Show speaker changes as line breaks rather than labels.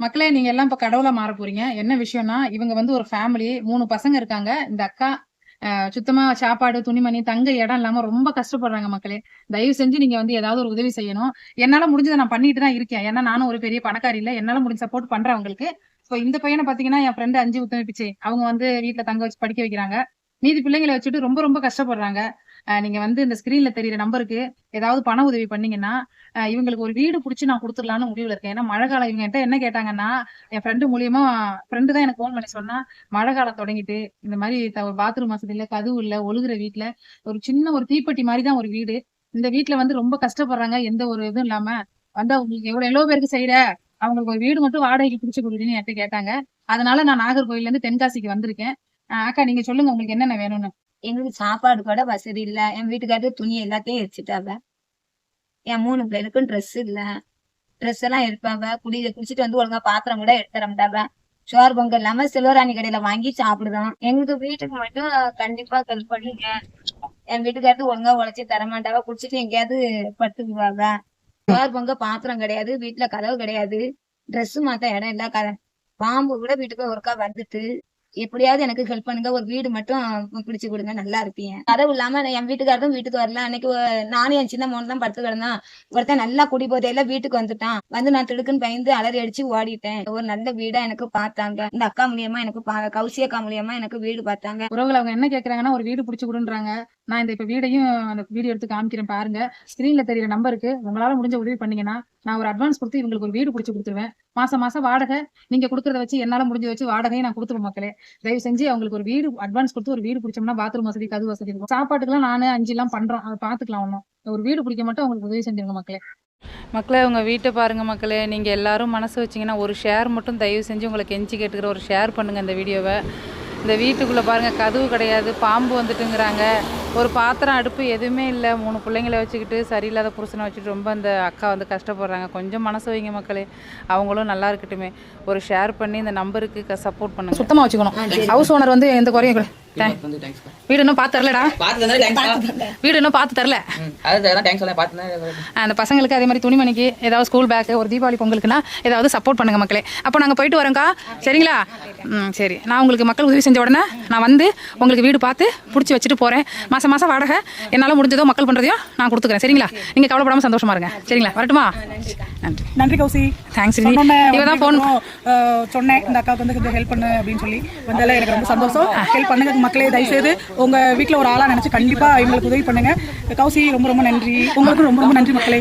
மக்களே நீங்க எல்லாம் இப்ப கடவுளா மாற போறீங்க. என்ன விஷயம்னா இவங்க வந்து ஒரு ஃபேமிலி மூணு பசங்க இருக்காங்க. இந்த அக்கா சுத்தமா சாப்பாடு துணிமணி தங்க இடம் இல்லாம ரொம்ப கஷ்டப்படுறாங்க மக்களே. தயவு செஞ்சு நீங்க வந்து ஏதாவது ஒரு உதவி செய்யணும். என்னால முடிஞ்சதை நான் பண்ணிட்டு தான் இருக்கேன். ஏன்னா நானும் ஒரு பெரிய பணக்காரி இல்ல. என்னால முடிஞ்ச சப்போர்ட் பண்றேன் அவங்களுக்கு. இப்போ இந்த பையனை பாத்தீங்கன்னா என் ஃப்ரெண்டு அஞ்சு உத்தமி பிச்சை அவங்க வந்து வீட்டுல தங்க வச்சு படிக்க வைக்கிறாங்க. மீதி பிள்ளைங்களை வச்சுட்டு ரொம்ப ரொம்ப கஷ்டப்படுறாங்க. நீங்க வந்து இந்த ஸ்கிரீன்ல தெரியுற நம்பருக்கு ஏதாவது பண உதவி பண்ணீங்கன்னா இவங்களுக்கு ஒரு வீடு பிடிச்சி நான் கொடுத்துடலாம்னு முடிவுல இருக்கேன். ஏன்னா மழை காலம் இவங்க என்கிட்ட என்ன கேட்டாங்கன்னா என் ஃப்ரெண்டு மூலியமா ஃப்ரெண்டு தான் எனக்கு ஃபோன் பண்ணி சொன்னா மழை காலம் தொடங்கிட்டு இந்த மாதிரி த- ஒரு பாத்ரூம் வசதி இல்ல கதவு இல்ல ஒழுகுற வீட்ல ஒரு சின்ன ஒரு தீப்பெட்டி மாதிரி தான் ஒரு வீடு. இந்த வீட்டுல வந்து ரொம்ப கஷ்டப்படுறாங்க எந்த ஒரு இதுவும் இல்லாம. வந்து அவங்களுக்கு எவ்வளவு எவ்வளவு பேருக்கு செய்யற அவங்களுக்கு ஒரு வீடு மட்டும் வாடகைக்கு பிடிச்சு கொடுக்குறீன்னு என்கிட்ட கேட்டாங்க. அதனால நான் நாகர்கோயில்ல இருந்து தென்காசிக்கு வந்திருக்கேன். அக்கா நீங்க சொல்லுங்க உங்களுக்கு என்னென்ன வேணும்னு.
எங்களுக்கு சாப்பாடு கூட வசதி இல்ல. என் வீட்டுக்காரர் துணி எல்லாத்தையும் எரிச்சிட்டாவ என் மூணு பேருக்கும் ட்ரெஸ் இல்ல. ட்ரெஸ் எல்லாம் எடுப்பாவ. குடி குடிச்சிட்டு வந்து ஒழுங்கா பாத்திரம் கூட எடுத்துட மாட்டாவ. சோறு பொங்கல் இல்லாம சில்வராணி கடையில வாங்கி சாப்பிடுறோம் எங்களுக்கு வீட்டுக்கு மட்டும் கண்டிப்பா ஹெல்ப் பண்ணுங்க. என் வீட்டுக்காரரு ஒழுங்கா உழைச்சி தர மாட்டாவ. குடிச்சிட்டு எங்கேயாவது படுத்துக்குவாவ. சோறு பொங்க பாத்திரம் கிடையாது. வீட்டுல கதவு கிடையாது. ட்ரெஸ் மாத்த இடம் இல்ல. பாம்பு கூட வீட்டுக்கு ஒருக்கா வந்துட்டு எப்படியாவது எனக்கு ஹெல்ப் பண்ணுங்க. ஒரு வீடு மட்டும் பிடிச்சு கொடுங்க. நல்லா இருப்பீங்க கதவு இல்லாம என் வீட்டுக்காரரும் வீட்டுக்கு வரல. அன்னைக்கு நானும் என் சின்ன மோன் தான் படுத்து கிடந்தான் ஒருத்தன் நல்லா குடி போதையில வீட்டுக்கு வந்துட்டான். வந்து நான் திடுக்குன்னு பயந்து அலறி அடிச்சு ஓடிட்டேன். ஒரு நல்ல வீடா எனக்கு பார்த்தாங்க. இந்த அக்கா மூலியமா எனக்கு பா- கௌசி அக்கா மூலியமா எனக்கு வீடு பார்த்தாங்க.
உறவுகள் அவங்க என்ன கேக்குறாங்கன்னா ஒரு வீடு பிடிச்சு கொடுன்றாங்க. நான் இந்த இப்ப வீடையும் அந்த வீடியோ எடுத்து காமிக்கிறேன் பாருங்க. ஸ்கிரீன்ல தெரியுற நம்பருக்கு உங்களால முடிஞ்ச உதவி பண்ணீங்கன்னா நான் ஒரு அட்வான்ஸ் கொடுத்து இவங்களுக்கு ஒரு வீடு பிடிச்சி கொடுத்துருவேன். மாசம் மாசம் வாடகை நீங்க கொடுக்கறத வச்சு என்னால முடிஞ்ச வச்சு வாடகையும் நான் கொடுத்துருவேன் மக்களே. தயவு செஞ்சு அவங்களுக்கு ஒரு வீடு அட்வான்ஸ் கொடுத்து ஒரு வீடு பிடிச்சோம்னா பாத்ரூம் வசதி கது வசதி இருக்கும். சாப்பாட்டுக்குலாம் நானு அஞ்சு எல்லாம் பண்றோம். அதை பாத்துக்கலாம் ஒன்றும் ஒரு வீடு பிடிக்க மட்டும் அவங்களுக்கு உதவி செஞ்சிருங்க மக்களே.
மக்களே உங்கள் வீட்டை பாருங்கள் மக்களே. நீங்கள் எல்லாரும் மனசு வச்சிங்கன்னா ஒரு ஷேர் மட்டும் தயவு செஞ்சு உங்களை கெஞ்சி கேட்டுக்கிற ஒரு ஷேர் பண்ணுங்கள் இந்த வீடியோவை. இந்த வீட்டுக்குள்ளே பாருங்கள் கதவு கிடையாது பாம்பு வந்துட்டுங்கிறாங்க. ஒரு பாத்திரம் அடுப்பு எதுவுமே இல்லை. மூணு பிள்ளைங்கள வச்சுக்கிட்டு சரியில்லாத புருஷனை வச்சுட்டு ரொம்ப அந்த அக்கா வந்து கஷ்டப்படுறாங்க. கொஞ்சம் மனசு வைங்க மக்களே. அவங்களும் நல்லா இருக்கட்டுமே. ஒரு ஷேர் பண்ணி இந்த நம்பருக்கு சப்போர்ட் பண்ணுங்க.
சுத்தமாக வச்சுக்கணும். ஹவுஸ் ஓனர் வந்து எந்த குறையும் வீடு இன்னும் பார்த்து தரலடா. வீடு இன்னும் பார்த்து தரல. அந்த பசங்களுக்கு அதே மாதிரி துணிமணிக்கு ஏதாவது ஸ்கூல் பேக் ஒரு தீபாவளி பொங்கலுக்குன்னா ஏதாவது சப்போர்ட் பண்ணுங்க மக்களே. அப்போ நாங்கள் போயிட்டு வரோங்க்கா சரிங்களா? ம் சரி. நான் உங்களுக்கு மக்கள் உதவி செஞ்ச உடனே நான் வந்து உங்களுக்கு வீடு பார்த்து பிடிச்சி வச்சுட்டு போகிறேன் மாதம் மாதம் வாடகை. என்னால் முடிஞ்சதோ மக்கள் பண்ணுறதையும் நான் கொடுத்துக்கிறேன். சரிங்களா? நீங்கள் கவலைப்படாமல் சந்தோஷமா இருங்க. சரிங்களா? வரட்டுமா? நன்றி.
நன்றி கௌசி.
தேங்க்ஸ் இவ தான் ஃபோன்
சொன்னேன் இந்த அக்காவுக்கு வந்து கொஞ்சம் ஹெல்ப் பண்ணு அப்படின்னு சொல்லி. வந்தால எனக்கு ரொம்ப சந்தோஷம். ஹெல்ப் பண்ணுங்க மக்களே தயவுசெய்து உங்க வீட்டில் ஒரு ஆளா நினைச்சு கண்டிப்பா இவங்களுக்கு உதவி பண்ணுங்க. கௌசி ரொம்ப ரொம்ப நன்றி. உங்களுக்கும் ரொம்ப ரொம்ப நன்றி மக்களே.